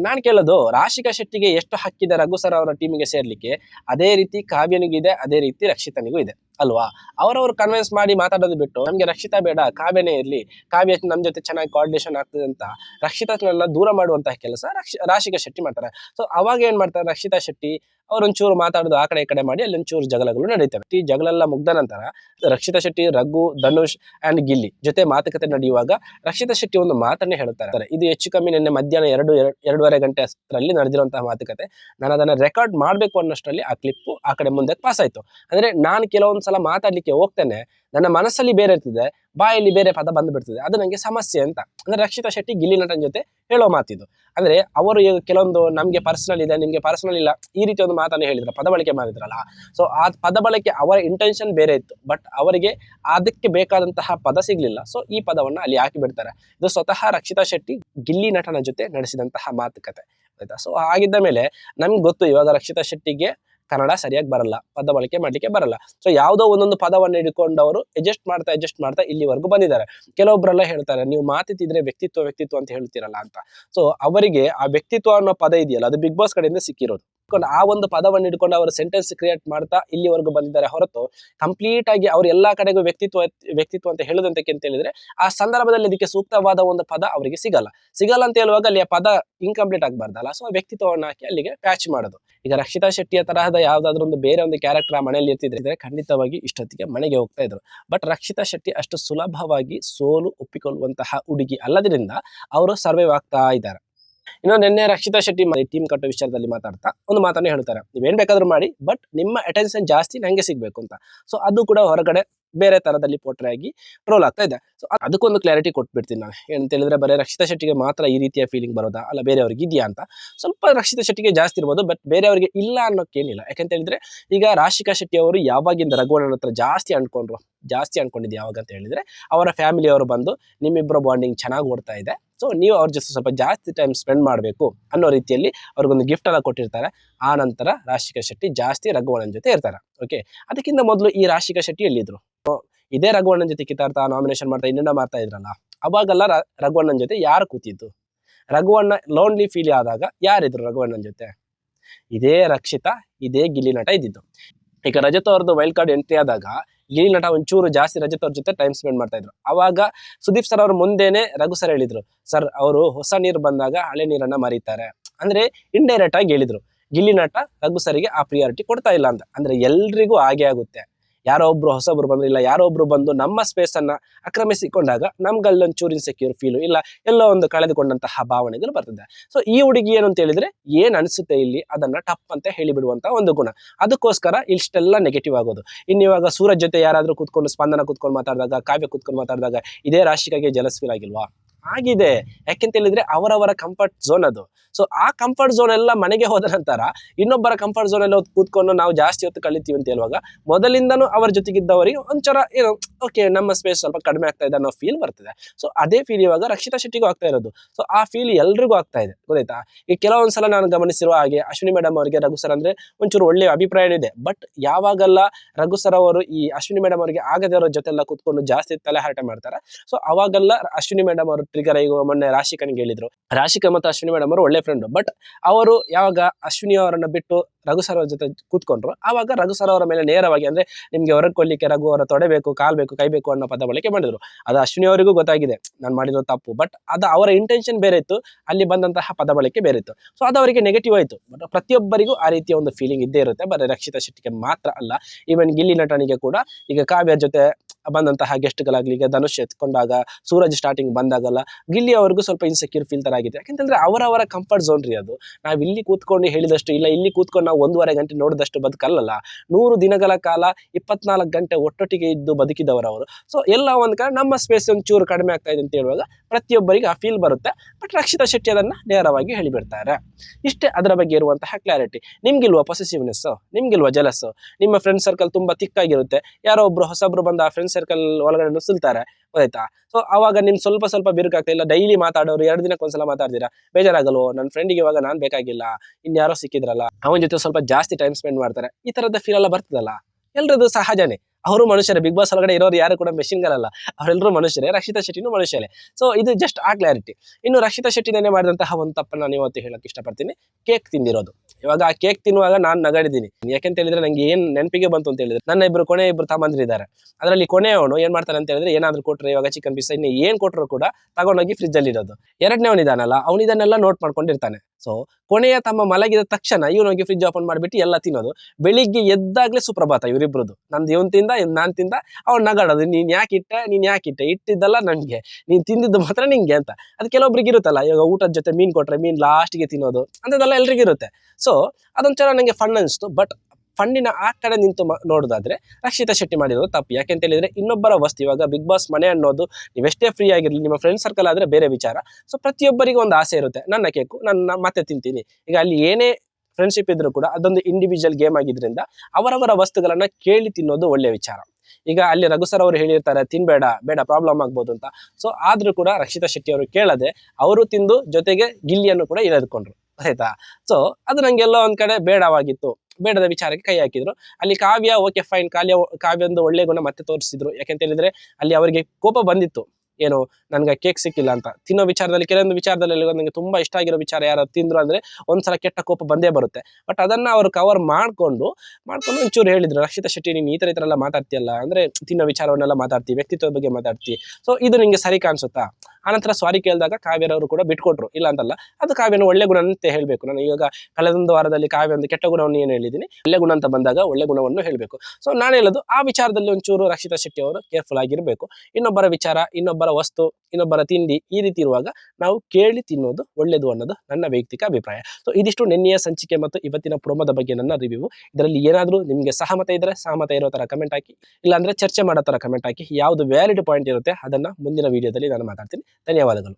ನಾನು ಕೇಳೋದು, ರಾಶಿಕಾ ಶೆಟ್ಟಿಗೆ ಎಷ್ಟು ಹಕ್ಕಿದೆ ರಘು ಸರ್ ಅವರ ಟೀಮಿಗೆ ಸೇರ್ಲಿಕ್ಕೆ, ಅದೇ ರೀತಿ ಕಾವ್ಯನಿಗೂ ಇದೆ, ಅದೇ ರೀತಿ ರಕ್ಷಿತನಿಗೂ ಇದೆ. ಅಲ್ವಾ? ಅವರವ್ರು ಕನ್ವಿನ್ಸ್ ಮಾಡಿ ಮಾತಾಡೋದು ಬಿಟ್ಟು ನಮಗೆ ರಕ್ಷಿತಾ ಬೇಡ ಕಾವ್ಯನೇ ಇರಲಿ, ಕಾವ್ಯ ನಮ್ಮ ಜೊತೆ ಚೆನ್ನಾಗಿ ಕೋಆರ್ಡಿನೇಷನ್ ಆಗ್ತದೆ ಅಂತ ರಕ್ಷಿತಾನೆಲ್ಲ ದೂರ ಮಾಡುವಂತಹ ಕೆಲಸ ರಕ್ಷ, ರಾಶಿಕಾ ಶೆಟ್ಟಿ ಮಾಡ್ತಾರೆ. ಸೊ ಅವಾಗ ಏನ್ ಮಾಡ್ತಾರೆ ರಕ್ಷಿತಾ ಶೆಟ್ಟಿ, ಅವ್ರೊಂಚೂರು ಮಾತಾಡೋದು ಆ ಕಡೆ ಈ ಕಡೆ ಮಾಡಿ ಅಲ್ಲಿ ಒಂಚೂರು ಜಗಳಗಳು ನಡೀತವೆ. ಈ ಜಗಳೆಲ್ಲ ಮುಗ್ದ ನಂತರ ರಕ್ಷಿತಾ ಶೆಟ್ಟಿ, ರಘು, ಧನುಷ್ ಅಂಡ್ ಗಿಲ್ಲಿ ಜೊತೆ ಮಾತುಕತೆ ನಡೆಯುವಾಗ ರಕ್ಷಿತಾ ಶೆಟ್ಟಿ ಒಂದು ಮಾತನ್ನೇ ಹೇಳುತ್ತಾರೆ ಇದು ಹೆಚ್ಚು ಕಮ್ಮಿ ನಿನ್ನೆ ಮಧ್ಯಾಹ್ನ ಎರಡು, ಎರಡು- ಎರಡೂವರೆ ಗಂಟೆ ಅಷ್ಟರಲ್ಲಿ ನಡೆದಿರುವಂತಹ ಮಾತುಕತೆ. ನಾನು ಅದನ್ನ ರೆಕಾರ್ಡ್ ಮಾಡಬೇಕು ಅನ್ನೋಷ್ಟರಲ್ಲಿ ಆ ಕ್ಲಿಪ್ಪು ಆ ಕಡೆ ಮುಂದೆ ಪಾಸ್ ಆಯಿತು. ಅಂದ್ರೆ ನಾನು ಕೆಲವೊಂದು ಸಲ ಮಾತಾಡ್ಲಿಕ್ಕೆ ಹೋಗ್ತೇನೆ, ನನ್ನ ಮನಸ್ಸಲ್ಲಿ ಬೇರೆ ಇರ್ತದೆ, ಬಾಯಲ್ಲಿ ಬೇರೆ ಪದ ಬಂದು ಬಿಡ್ತದೆ, ಅದು ನನಗೆ ಸಮಸ್ಯೆ ಅಂತ. ಅಂದ್ರೆ ರಕ್ಷಿತಾ ಶೆಟ್ಟಿ, ಗಿಲ್ಲಿ ನಟನ ಜೊತೆ ಹೇಳೋ ಮಾತಿದು. ಅಂದ್ರೆ ಅವರು ಕೆಲವೊಂದು ನಮಗೆ ಪರ್ಸನಲ್ ಇದೆ, ನಿಮಗೆ ಪರ್ಸನಲ್ ಇಲ್ಲ, ಈ ರೀತಿ ಒಂದು ಮಾತನ್ನು ಹೇಳಿದ್ರು ಪದ ಬಳಕೆ ಮಾಡಿದ್ರಲ್ಲ. ಸೊ ಆ ಪದ ಬಳಕೆ ಅವರ ಇಂಟೆನ್ಷನ್ ಬೇರೆ ಇತ್ತು ಬಟ್ ಅವರಿಗೆ ಅದಕ್ಕೆ ಬೇಕಾದಂತಹ ಪದ ಸಿಗ್ಲಿಲ್ಲ. ಸೊ ಈ ಪದವನ್ನು ಅಲ್ಲಿ ಹಾಕಿ ಬಿಡ್ತಾರೆ. ಇದು ಸ್ವತಃ ರಕ್ಷಿತಾ ಶೆಟ್ಟಿ, ಗಿಲ್ಲಿ ನಟನ ಜೊತೆ ನಡೆಸಿದಂತಹ ಮಾತುಕತೆ. ಆಯ್ತಾ? ಸೊ ಆಗಿದ್ದ ಮೇಲೆ ನಮ್ಗೆ ಗೊತ್ತು ಇವಾಗ ರಕ್ಷಿತಾ ಶೆಟ್ಟಿಗೆ ಕನ್ನಡ ಸರಿಯಾಗಿ ಬರಲ್ಲ, ಪದ ಬಳಕೆ ಮಾಡ್ಲಿಕ್ಕೆ ಬರಲ್ಲ. ಸೊ ಯಾವುದೋ ಒಂದೊಂದು ಪದವನ್ನು ಹಿಡ್ಕೊಂಡು ಅಡ್ಜಸ್ಟ್ ಮಾಡ್ತಾ ಅಡ್ಜಸ್ಟ್ ಮಾಡ್ತಾ ಇಲ್ಲಿವರೆಗೂ ಬಂದಿದ್ದಾರೆ. ಕೆಲವೊಬ್ಬರೆಲ್ಲ ಹೇಳ್ತಾರೆ, ನೀವು ಮಾತಿದ್ರೆ ವ್ಯಕ್ತಿತ್ವ ವ್ಯಕ್ತಿತ್ವ ಅಂತ ಹೇಳ್ತೀರಲ್ಲ ಅಂತ. ಸೊ ಅವರಿಗೆ ಆ ವ್ಯಕ್ತಿತ್ವ ಅನ್ನೋ ಪದ ಇದೆಯಲ್ಲ, ಅದು ಬಿಗ್ ಬಾಸ್ ಕಡೆಯಿಂದ ಸಿಕ್ಕಿರೋದು. ಆ ಒಂದು ಪದವನ್ನು ಹಿಡ್ಕೊಂಡು ಅವರು ಸೆಂಟೆನ್ಸ್ ಕ್ರಿಯೇಟ್ ಮಾಡ್ತಾ ಇಲ್ಲಿವರೆಗೂ ಬಂದಿದ್ದಾರೆ ಹೊರತು ಕಂಪ್ಲೀಟ್ ಆಗಿ ಅವ್ರು ಎಲ್ಲಾ ಕಡೆಗೂ ವ್ಯಕ್ತಿತ್ವ ವ್ಯಕ್ತಿತ್ವ ಅಂತ ಹೇಳೋದಂತಕ್ಕೆ ಅಂತ ಹೇಳಿದ್ರೆ, ಆ ಸಂದರ್ಭದಲ್ಲಿ ಇದಕ್ಕೆ ಸೂಕ್ತವಾದ ಒಂದು ಪದ ಅವರಿಗೆ ಸಿಗಲ್ಲ. ಸಿಗಲ್ಲ ಅಂತ ಹೇಳುವಾಗ ಅಲ್ಲಿ ಆ ಪದ ಇನ್ಕಂಪ್ಲೀಟ್ ಆಗಬಾರ್ದಲ್ಲ. ಸೊ ವ್ಯಕ್ತಿತ್ವವನ್ನು ಹಾಕಿ ಅಲ್ಲಿಗೆ ಪ್ಯಾಚ್ ಮಾಡೋದು. ಈಗ ರಕ್ಷಿತಾ ಶೆಟ್ಟಿಯ ತರಹದ ಯಾವ್ದಾದ್ರು ಒಂದು ಬೇರೆ ಒಂದು ಕ್ಯಾರೆಕ್ಟರ್ ಆ ಮನೆಯಲ್ಲಿ ಇರ್ತಿದ್ರೆ ಖಂಡಿತವಾಗಿ ಇಷ್ಟೊತ್ತಿಗೆ ಮನೆಗೆ ಹೋಗ್ತಾ ಇದ್ರು. ಬಟ್ ರಕ್ಷಿತಾ ಶೆಟ್ಟಿ ಅಷ್ಟು ಸುಲಭವಾಗಿ ಸೋಲು ಒಪ್ಪಿಕೊಳ್ಳುವಂತಹ ಹುಡುಗಿ ಅಲ್ಲದ್ರಿಂದ ಅವರು ಸರ್ವೈವ್ ಆಗ್ತಾ ಇದ್ದಾರೆ. ಇನ್ನು ನಿನ್ನೆ ರಕ್ಷಿತಾ ಶೆಟ್ಟಿ ಟೀಮ್ ಕಟ್ಟೋ ವಿಚಾರದಲ್ಲಿ ಮಾತಾಡ್ತಾ ಒಂದು ಮಾತನ್ನೇ ಹೇಳ್ತಾರೆ. ನೀವೇನ್ ಬೇಕಾದ್ರೂ ಮಾಡಿ ಬಟ್ ನಿಮ್ಮ ಅಟೆನ್ಷನ್ ಜಾಸ್ತಿ ನಂಗೆ ಸಿಗ್ಬೇಕು ಅಂತ. ಸೊ ಅದು ಕೂಡ ಹೊರಗಡೆ ಬೇರೆ ತರದಲ್ಲಿ ಪೋಟ್ರೆ ಆಗಿ ಟ್ರೋಲ್ ಆಗ್ತಾ ಇದೆ. ಸೊ ಅದಕ್ಕೊಂದು ಕ್ಲಾರಿಟಿ ಕೊಟ್ಬಿಡ್ತೀನಿ ನಾನು. ಏನಂತ ಹೇಳಿದ್ರೆ ಬರೀ ರಕ್ಷಿತಾ ಶೆಟ್ಟಿಗೆ ಮಾತ್ರ ಈ ರೀತಿಯ ಫೀಲಿಂಗ್ ಬರೋದಾ? ಅಲ್ಲ, ಬೇರೆಯವ್ರಿಗೆ ಇದೆಯಾ ಅಂತ? ಸ್ವಲ್ಪ ರಕ್ಷಿತಾ ಶೆಟ್ಟಿಗೆ ಜಾಸ್ತಿ ಇರ್ಬೋದು ಬಟ್ ಬೇರೆಯವರಿಗೆ ಇಲ್ಲ ಅನ್ನೋಕ್ಕೇನಿಲ್ಲ. ಯಾಕಂತ ಹೇಳಿದ್ರೆ ಈಗ ರಾಶಿಕಾ ಶೆಟ್ಟಿ ಅವರು ಯಾವಾಗಿಂದ ರಘುವಣ್ಣನ ಹತ್ರ ಜಾಸ್ತಿ ಅಂದ್ಕೊಂಡ್ರು ಜಾಸ್ತಿ ಅಂದ್ಕೊಂಡಿದ್ದು ಯಾವಾಗ ಅಂತ ಹೇಳಿದ್ರೆ, ಅವರ ಫ್ಯಾಮಿಲಿಯವರು ಬಂದು ನಿಮ್ಮಿಬ್ಬರ ಬಾಂಡಿಂಗ್ ಚೆನ್ನಾಗಿ ಓಡ್ತಾ ಇದೆ. ಸೊ ನೀವು ಅವ್ರ ಜೊತೆ ಸ್ವಲ್ಪ ಜಾಸ್ತಿ ಟೈಮ್ ಸ್ಪೆಂಡ್ ಮಾಡಬೇಕು ಅನ್ನೋ ರೀತಿಯಲ್ಲಿ ಅವ್ರಿಗೊಂದು ಗಿಫ್ಟ್ ಎಲ್ಲ ಕೊಟ್ಟಿರ್ತಾರೆ. ಆ ನಂತರ ರಾಶಿಕಾ ಶೆಟ್ಟಿ ಜಾಸ್ತಿ ರಘುವಣ್ಣನ ಜೊತೆ ಇರ್ತಾರೆ. ಓಕೆ ಅದಕ್ಕಿಂತ ಮೊದಲು ಈ ರಾಶಿಕಾ ಶೆಟ್ಟಿ ಎಲ್ಲಿದ್ರು? ಇದೇ ರಘುವಣ್ಣನ ಜೊತೆ ಕಿತ್ತಾಡ್ತಾ ನಾಮಿನೇಷನ್ ಮಾಡ್ತಾ ಇನ್ನೇನೋ ಮಾಡ್ತಾ ಇದ್ರಲ್ಲ, ಅವಾಗೆಲ್ಲ ರಘುವಣ್ಣನ ಜೊತೆ ಯಾರು ಕೂತಿದ್ದು? ರಘುವಣ್ಣ ಲೋನ್ಲಿ ಫೀಲ್ ಆದಾಗ ಯಾರಿದ್ರು ರಘುವಣ್ಣನ ಜೊತೆ? ಇದೇ ರಕ್ಷಿತಾ, ಇದೇ ಗಿಲ್ಲಿ ನಟ ಇದ್ದಿದ್ದು. ಈಗ ರಜತ್ ಅವ್ರದ್ದು ವೈಲ್ಡ್ ಕಾರ್ಡ್ ಎಂಟ್ರಿ ಆದಾಗ ಗಿಲ್ಲಿ ನಟ ಒಂಚೂರು ಜಾಸ್ತಿ ರಜತ್ ಅವ್ರ ಜೊತೆ ಟೈಮ್ ಸ್ಪೆಂಡ್ ಮಾಡ್ತಾ ಇದ್ರು. ಅವಾಗ ಸುದೀಪ್ ಸರ್ ಅವ್ರ ಮುಂದೆನೆ ರಘು ಸರ್ ಹೇಳಿದ್ರು ಸರ್ ಅವರು ಹೊಸ ನೀರು ಬಂದಾಗ ಹಳೆ ನೀರನ್ನ ಮರೀತಾರೆ. ಅಂದ್ರೆ ಇಂಡೈರೆಕ್ಟ್ ಆಗಿ ಹೇಳಿದ್ರು. ಗಿಲ್ಲಿ ನಟ ರಘು ಸರಿಗೆ ಆ ಪ್ರಿಯಾರಿಟಿ ಕೊಡ್ತಾ ಇಲ್ಲ ಅಂತ. ಅಂದ್ರೆ ಎಲ್ರಿಗೂ ಹಾಗೆ ಆಗುತ್ತೆ. ಯಾರೋ ಒಬ್ರು ಹೊಸಬ್ರು ಬಂದ್ರು, ಇಲ್ಲ ಯಾರೋ ಒಬ್ರು ಬಂದು ನಮ್ಮ ಸ್ಪೇಸ್ ಅನ್ನ ಆಕ್ರಮಿಸಿಕೊಂಡಾಗ ನಮ್ಗೆ ಚೂರಿನ್ ಸೆಕ್ಯೂರ್ ಫೀಲು ಇಲ್ಲ ಎಲ್ಲೋ ಒಂದು ಕಳೆದುಕೊಂಡಂತಹ ಭಾವನೆಗಳು ಬರ್ತದೆ. ಸೊ ಈ ಹುಡುಗಿ ಏನು ಅಂತ ಹೇಳಿದ್ರೆ, ಏನ್ ಅನ್ಸುತ್ತೆ ಇಲ್ಲಿ ಅದನ್ನ ಟಪ್ ಅಂತ ಹೇಳಿಬಿಡುವಂತ ಒಂದು ಗುಣ. ಅದಕ್ಕೋಸ್ಕರ ಇಷ್ಟೆಲ್ಲ ನೆಗೆಟಿವ್ ಆಗೋದು. ಇನ್ನು ಇವಾಗ ಸೂರಜ್ ಜೊತೆ ಯಾರಾದ್ರೂ ಕೂತ್ಕೊಂಡು ಸ್ಪಂದನ ಕೂತ್ಕೊಂಡು ಮಾತಾಡಿದಾಗ, ಕಾವ್ಯ ಕೂತ್ಕೊಂಡು ಮಾತಾಡಿದಾಗ, ಇದೇ ರಾಶಿಗಾಗಿ ಜಲಸ್ ಫೀಲ್ ಆಗಿಲ್ವಾ? ಆಗಿದೆ. ಯಾಕೆಂತ ಹೇಳಿದ್ರೆ ಅವರವರ ಕಂಫರ್ಟ್ ಝೋನ್ ಅದು. ಸೊ ಆ ಕಂಫರ್ಟ್ ಝೋನ್ ಎಲ್ಲ ಮನೆಗೆ ಹೋದ ನಂತರ ಇನ್ನೊಬ್ಬರ ಕಂಫರ್ಟ್ ಝೋನ್ ಎಲ್ಲ ಕೂತ್ಕೊಂಡು ನಾವು ಜಾಸ್ತಿ ಹೊತ್ತು ಕಲಿತೀವಿ ಅಂತ ಹೇಳುವಾಗ ಮೊದಲಿಂದನೂ ಅವರ ಜೊತೆಗಿದ್ದವರಿಗೆ ಒಂಥರ ಏನೋ ಓಕೆ ನಮ್ಮ ಸ್ಪೇಸ್ ಸ್ವಲ್ಪ ಕಡಿಮೆ ಆಗ್ತಾ ಇದೆ ಅನ್ನೋ ಫೀಲ್ ಬರ್ತದೆ. ಸೊ ಅದೇ ಫೀಲ್ ಇವಾಗ ರಕ್ಷಿತಾ ಶೆಟ್ಟಿಗೂ ಆಗ್ತಾ ಇರೋದು. ಸೊ ಆ ಫೀಲ್ ಎಲ್ರಿಗೂ ಆಗ್ತಾ ಇದೆ. ಗೊತ್ತಾಯ್ತಾ? ಈಗ ಕೆಲವೊಂದ್ಸಲ ನಾನು ಗಮನಿಸಿರುವ ಹಾಗೆ ಅಶ್ವಿನಿ ಮೇಡಮ್ ಅವರಿಗೆ ರಘು ಸರ್ ಅಂದ್ರೆ ಒಂಚೂರು ಒಳ್ಳೆಯ ಅಭಿಪ್ರಾಯ ಇದೆ. ಬಟ್ ಯಾವಾಗಲ್ಲ ರಘು ಸರ್ ಅವರು ಈ ಅಶ್ವಿನಿ ಮೇಡಮ್ ಅವರಿಗೆ ಆಗದವರ ಜೊತೆಲ್ಲ ಕೂತ್ಕೊಂಡು ಜಾಸ್ತಿ ತಲೆ ಹರಟೆ ಮಾಡ್ತಾರೆ. ಸೊ ಅವಾಗೆಲ್ಲ ಅಶ್ವಿನಿ ಮೇಡಮ್ ಅವರು ಟ್ರಿಗರ್ ಈಗ ಮೊನ್ನೆ ರಾಶಿಕನಿಗೆ ಹೇಳಿದ್ರು. ರಾಶಿಕಾ ಮತ್ತು ಅಶ್ವಿನಿ ಮೇಡಮ್ ಅವರು ಒಳ್ಳೆ ಫ್ರೆಂಡ್ ಬಟ್ ಅವರು ಯಾವಾಗ ಅಶ್ವಿನಿ ಅವರನ್ನ ಬಿಟ್ಟು ರಘು ಸರ್ ಜೊತೆ ಕೂತ್ಕೊಂಡ್ರು, ಆವಾಗ ರಘು ಸರ್ ಅವರ ಮೇಲೆ ನೇರವಾಗಿ ಅಂದ್ರೆ ನಿಮ್ಗೆ ಹೊರಗೆ ಕೊಡ್ಲಿಕ್ಕೆ ರಘು ಅವರ ತೊಡೆಬೇಕು ಕಾಲ್ಬೇಕು ಕೈಬೇಕು ಅನ್ನೋ ಪದ ಬಳಕೆ ಮಾಡಿದ್ರು. ಅದು ಅಶ್ವಿನಿ ಅವರಿಗೂ ಗೊತ್ತಾಗಿದೆ. ನಾನು ಮಾಡಿರೋ ತಪ್ಪು. ಬಟ್ ಅದು ಅವರ ಇಂಟೆನ್ಷನ್ ಬೇರೆ ಇತ್ತು. ಅಲ್ಲಿ ಬಂದಂತಹ ಪದ ಬಳಕೆ ಬೇರೆ ಇತ್ತು. ಸೊ ಅದು ಅವರಿಗೆ ನೆಗೆಟಿವ್ ಆಯಿತು. ಬಟ್ ಪ್ರತಿಯೊಬ್ಬರಿಗೂ ಆ ರೀತಿಯ ಒಂದು ಫೀಲಿಂಗ್ ಇದ್ದೇ ಇರುತ್ತೆ. ಬರೀ ರಕ್ಷಿತಾ ಶೆಟ್ಟಿಗೆ ಮಾತ್ರ ಅಲ್ಲ ಈವನ್ ಗಿಲ್ಲಿ ನಟನಿಗೆ ಕೂಡ ಈಗ ಕಾವ್ಯ ಜೊತೆ ಬಂದಂತಹ ಗೆಸ್ಟ್ಗಳಾಗ್ಲಿ ಈಗ ಧನುಷ್ ಎತ್ಕೊಂಡಾಗ, ಸೂರಜ್ ಸ್ಟಾರ್ಟಿಂಗ್ ಬಂದಾಗಲ್ಲ, ಗಿಲ್ಲಿ ಅವ್ರಿಗೂ ಸ್ವಲ್ಪ ಇನ್ಸೆಕ್ಯೂರ್ ಫೀಲ್ ತರ ಆಗಿದೆ. ಯಾಕಂತಂದ್ರೆ ಅವರವರ ಕಂಫರ್ಟ್ ಝೋನ್ ರೀ ಅದು. ನಾವು ಇಲ್ಲಿ ಕೂತ್ಕೊಂಡು ಹೇಳಿದಷ್ಟು ಇಲ್ಲ, ಇಲ್ಲಿ ಕೂತ್ಕೊಂಡು ನಾವು ಒಂದೂವರೆ ಗಂಟೆ ನೋಡಿದಷ್ಟು ಬದುಕಲ್ಲ ನೂರು ದಿನಗಳ ಕಾಲ ಇಪ್ಪತ್ನಾಲ್ಕು ಗಂಟೆ ಒಟ್ಟೊಟ್ಟಿಗೆ ಇದ್ದು ಬದುಕಿದವರು ಅವರು. ಸೊ ಎಲ್ಲ ಒಂದ್ ಕಡೆ ನಮ್ಮ ಸ್ಪೇಸ್ ಒಂಚೂರು ಕಡಿಮೆ ಆಗ್ತಾ ಇದೆ ಅಂತ ಹೇಳುವಾಗ ಪ್ರತಿಯೊಬ್ಬರಿಗೆ ಆ ಫೀಲ್ ಬರುತ್ತೆ. ಬಟ್ ರಕ್ಷಿತಾ ಶೆಟ್ಟಿ ಅದನ್ನ ನೇರವಾಗಿ ಹೇಳಿಬಿಡ್ತಾರೆ. ಇಷ್ಟೇ ಅದರ ಬಗ್ಗೆ ಇರುವಂತಹ ಕ್ಲಾರಿಟಿ ನಿಮ್ಗಿಲ್ವಾ ಪೊಸೆಸಿವ್ನೆಸ್ ನಿಮ್ಗಿಲ್ವಾ ಜಲಸ್ ನಿಮ್ಮ ಫ್ರೆಂಡ್ ಸರ್ಕಲ್ ತುಂಬಾ ತಿಕ್ಕಾಗಿರುತ್ತೆ ಯಾರೋ ಒಬ್ರು, ಹೊಸಬ್ರು ಬಂದ ಆ ಫ್ರೆಂಡ್ ಸರ್ಕಲ್ ಒಳಗಡೆ ನುಸುಲ್ತಾರೆ ಗೊತ್ತಾಯ್ತಾ? ಸೊ ಅವಾಗ ನಿಮ್ ಸ್ವಲ್ಪ ಸ್ವಲ್ಪ ಬಿರುಕಾಗ್ತಾ ಇಲ್ಲ ಡೈಲಿ ಮಾತಾಡೋರು ಎರಡು ದಿನಕ್ಕೆ ಒಂದ್ಸಲ ಮಾತಾಡ್ತೀರಾ? ಬೇಜಾರಾಗಲ್ವೋ? ನನ್ನ ಫ್ರೆಂಡಿಗೆ ಇವಾಗ ನಾನ್ ಬೇಕಾಗಿಲ್ಲ, ಇನ್ಯಾರೋ ಸಿಕ್ಕಿದ್ರಲ್ಲ, ಅವನ ಜೊತೆ ಸ್ವಲ್ಪ ಜಾಸ್ತಿ ಟೈಮ್ ಸ್ಪೆಂಡ್ ಮಾಡ್ತಾರೆ, ಈ ತರದ ಫೀಲ್ ಎಲ್ಲ ಬರ್ತದಲ್ಲ? ಎಲ್ರದ್ದು ಸಹಜನೇ. ಅವರು ಮನುಷ್ಯರೇ ಬಿಗ್ ಬಾಸ್ ಒಳಗಡೆ ಇರೋರು ಯಾರು ಕೂಡ ಮೆಷಿನ್ಗಳಲ್ಲ ಅವರೆಲ್ಲರೂ ಮನುಷ್ಯರೇ, ರಕ್ಷಿತಾ ಶೆಟ್ಟಿನೂ ಮನುಷ್ಯರೇ. ಸೊ ಇದು ಜಸ್ಟ್ ಆ ಕ್ಲಾರಿಟಿ ಇನ್ನು ರಕ್ಷಿತಾ ಶೆಟ್ಟಿನೇ ನೆನೆ ಮಾಡಿದಂತಹ ಒಂದು ತಪ್ಪನ್ನ ನಾನು ಇವತ್ತು ಹೇಳಕ್ ಇಷ್ಟಪಡ್ತೀನಿ. ಕೇಕ್ ತಿಂದಿರೋದು. ಇವಾಗ ಆ ಕೇಕ್ ತಿನ್ನುವಾಗ ನಾನು ನಗಾಡಿದ್ದೀನಿ. ಯಾಕೆಂತ ಹೇಳಿದ್ರೆ ನಂಗೆ ಏನ್ ನೆನಪಿಗೆ ಬಂತು ಅಂತ ಹೇಳಿದ್ರೆ ನನ್ನ ಇಬ್ರು ಕೊನೆ ಇಬ್ಬರು ತಮ್ಮಂದಿರಿದ್ದಾರೆ ಅದರಲ್ಲಿ ಕೊನೆಯವನು ಏನ್ ಮಾಡ್ತಾನೆ ಅಂತ ಹೇಳಿದ್ರೆ ಏನಾದ್ರು ಕೊಟ್ರೆ ಇವಾಗ ಚಿಕನ್ ಪೀಸ್ ಇನ್ನು ಏನ್ ಕೊಟ್ಟರು ಕೂಡ ತಗೊಂಡೋಗಿ ಫ್ರಿಜ್ ಅಲ್ಲಿ ಇಡೋದು. ಎರಡನೇ ಇದಾನಲ್ಲ ಅವನು ಇದನ್ನೆಲ್ಲ ನೋಟ್ ಮಾಡ್ಕೊಂಡಿರ್ತಾನೆ. ಸೊ ಕೊನೆಯ ತಮ್ಮ ಮಲಗಿದ ತಕ್ಷಣ ಇವನೋಗಿ ಫ್ರಿಜ್ ಓಪನ್ ಮಾಡಿಬಿಟ್ಟು ಎಲ್ಲ ತಿನ್ನೋದು. ಬೆಳಿಗ್ಗೆ ಎದ್ದಾಗ್ಲೇ ಸುಪ್ರಭಾತ ಇವರಿಬ್ರದ್ದು ನಂದು ಇವನ್ ತಿಂದ ನಾನು ತಿಂದ, ಅವ್ನು ನಗಾಡೋದು. ನೀನು ಯಾಕೆ ಇಟ್ಟೆ, ನೀನು ಯಾಕೆ ಇಟ್ಟೆ? ಇಟ್ಟಿದ್ದಲ್ಲ ನನಗೆ ನೀನ್ ತಿಂದಿದ್ದು ಮಾತ್ರ ನಿಂಗೆ ಅಂತ. ಅದು ಕೆಲವೊಬ್ರಿಗೆ ಇರುತ್ತಲ್ಲ, ಇವಾಗ ಊಟದ ಜೊತೆ ಮೀನ್ ಕೊಟ್ಟರೆ ಮೀನ್ ಲಾಸ್ಟ್ಗೆ ತಿನ್ನೋದು. ಅಂತದೆಲ್ಲ ಎಲ್ರಿಗೂ ಇರುತ್ತೆ. ಸೊ ಅದೊಂಥರ ನಂಗೆ ಫಂಡ್ ಅನಿಸ್ತು ಬಟ್ ಫಂಡಿನ ಆ ಕಡೆ ನಿಂತು ನೋಡೋದಾದ್ರೆ ರಕ್ಷಿತಾ ಶೆಟ್ಟಿ ಮಾಡಿರೋದು ತಪ್ಪು. ಯಾಕೆಂತ ಹೇಳಿದ್ರೆ ಇನ್ನೊಬ್ಬರ ವಸ್ತು ಇವಾಗ ಬಿಗ್ ಬಾಸ್ ಮನೆ ಅನ್ನೋದು ನೀವೆಷ್ಟೇ ಫ್ರೀ ಆಗಿರಲಿ, ನಿಮ್ಮ ಫ್ರೆಂಡ್ ಸರ್ಕಲ್ ಆದ್ರೆ ಬೇರೆ ವಿಚಾರ. ಸೊ ಪ್ರತಿಯೊಬ್ಬರಿಗೂ ಒಂದು ಆಸೆ ಇರುತ್ತೆ. ನನ್ನ ಕೇಕು, ನನ್ನ ಮತ್ತೆ ತಿಂತೀನಿ. ಈಗ ಅಲ್ಲಿ ಏನೇ ಫ್ರೆಂಡ್ಶಿಪ್ ಇದ್ರೂ ಕೂಡ ಅದೊಂದು ಇಂಡಿವಿಜುವಲ್ ಗೇಮ್ ಆಗಿದ್ರಿಂದ ಅವರವರ ವಸ್ತುಗಳನ್ನ ಕೇಳಿ ತಿನ್ನೋದು ಒಳ್ಳೆ ವಿಚಾರ. ಈಗ ಅಲ್ಲಿ ರಘು ಸರ್ ಅವರು ಹೇಳಿರ್ತಾರೆ, ತಿನ್ಬೇಡ, ಬೇಡ ಪ್ರಾಬ್ಲಮ್ ಆಗ್ಬೋದು ಅಂತ. ಸೊ ಆದ್ರೂ ಕೂಡ ರಕ್ಷಿತಾ ಶೆಟ್ಟಿ ಅವರು ಕೇಳದೆ ಅವರು ತಿಂದು ಜೊತೆಗೆ ಗಿಲ್ಲಿಯನ್ನು ಕೂಡ ಇಳೆದುಕೊಂಡ್ರು ಆಯ್ತಾ? ಸೊ ಅದು ನಂಗೆಲ್ಲೋ ಒಂದ್ ಕಡೆ ಬೇಡವಾಗಿತ್ತು. ಬೇಡದ ವಿಚಾರಕ್ಕೆ ಕೈ ಹಾಕಿದ್ರು. ಅಲ್ಲಿ ಕಾವ್ಯ ಓಕೆ ಫೈನ್ ಕಾವ್ಯ ಒಂದು ಒಳ್ಳೆ ಗುಣ ಮತ್ತೆ ತೋರಿಸಿದ್ರು. ಯಾಕೆಂತ ಹೇಳಿದ್ರೆ ಅಲ್ಲಿ ಅವರಿಗೆ ಕೋಪ ಬಂದಿತ್ತು. ಏನು, ನನ್ಗೆ ಕೇಕ್ ಸಿಕ್ಕಿಲ್ಲ ಅಂತ. ತಿನ್ನೋ ವಿಚಾರದಲ್ಲಿ, ಕೆಲವೊಂದು ವಿಚಾರದಲ್ಲಿ ನನಗೆ ತುಂಬಾ ಇಷ್ಟ ಆಗಿರೋ ವಿಚಾರ ಯಾರು ತಿಂದ್ರು ಅಂದ್ರೆ ಒಂದ್ಸಲ ಕೆಟ್ಟ ಕೋಪ ಬಂದೇ ಬರುತ್ತೆ. ಬಟ್ ಅದನ್ನ ಅವರು ಕವರ್ ಮಾಡ್ಕೊಂಡು ಮಾಡ್ಕೊಂಡು ಒಂಚೂರು ಹೇಳಿದ್ರು, ರಕ್ಷಿತಾ ಶೆಟ್ಟಿ, ನೀನು ಈ ತರ ಈ ಥರ ಎಲ್ಲ ಮಾತಾಡ್ತೀಯಲ್ಲ, ಅಂದ್ರೆ ತಿನ್ನೋ ವಿಚಾರವನ್ನೆಲ್ಲ ಮಾತಾಡ್ತಿ, ವ್ಯಕ್ತಿತ್ವದ ಬಗ್ಗೆ ಮಾತಾಡ್ತಿ. ಸೊ ಇದು ನಿಂಗೆ ಸರಿ ಕಾಣಿಸುತ್ತಾ? ಆನಂತರ ಸಾರಿ ಕೇಳಿದಾಗ ಕಾವ್ಯರವರು ಕೂಡ ಬಿಟ್ಕೊಟ್ರು, ಇಲ್ಲ ಅಂತಲ್ಲ. ಅದು ಕಾವ್ಯನ ಒಳ್ಳೆ ಗುಣ ಅಂತ ಹೇಳಬೇಕು. ನಾನು ಇವಾಗ ಕಳೆದೊಂದು ವಾರದಲ್ಲಿ ಕಾವ್ಯ ಒಂದು ಕೆಟ್ಟ ಗುಣವನ್ನು ಏನು ಹೇಳಿದ್ದೀನಿ, ಒಳ್ಳೆ ಗುಣ ಅಂತ ಬಂದಾಗ ಒಳ್ಳೆ ಗುಣವನ್ನು ಹೇಳಬೇಕು. ಸೊ ನಾನು ಹೇಳೋದು, ಆ ವಿಚಾರದಲ್ಲಿ ಒಂಚೂರು ರಕ್ಷಿತಾ ಶೆಟ್ಟಿ ಅವರು ಕೇರ್ಫುಲ್ ಆಗಿರಬೇಕು. ಇನ್ನೊಬ್ಬರ ವಿಚಾರ ಇನ್ನೊಬ್ಬರ ವಸ್ತು, ಇನ್ನೊಬ್ಬರ ತಿಂಡಿ ಈ ರೀತಿ ಇರುವಾಗ ನಾವು ಕೇಳಿ ತಿನ್ನೋದು ಒಳ್ಳೆಯದು ಅನ್ನೋದು ನನ್ನ ವೈಯಕ್ತಿಕ ಅಭಿಪ್ರಾಯ. ಸೊ ಇದಿಷ್ಟು ನಿನ್ನೆಯ ಸಂಚಿಕೆ ಮತ್ತು ಇವತ್ತಿನ ಪ್ರೋಮೋದ ಬಗ್ಗೆ ನನ್ನ ರಿವ್ಯೂ ಇದರಲ್ಲಿ ಏನಾದರೂ ನಿಮಗೆ ಸಹಮತ ಇದ್ದರೆ ಸಹಮತ ಇರೋ ಥರ ಕಮೆಂಟ್ ಹಾಕಿ, ಇಲ್ಲಾಂದರೆ ಚರ್ಚೆ ಮಾಡೋ ಥರ ಕಮೆಂಟ್ ಹಾಕಿ, ಯಾವುದು ವ್ಯಾಲಿಡ್ ಪಾಯಿಂಟ್ ಇರುತ್ತೆ ಅದನ್ನು ಮುಂದಿನ ವಿಡಿಯೋದಲ್ಲಿ ನಾನು ಮಾತಾಡ್ತೀನಿ. ಧನ್ಯವಾದಗಳು.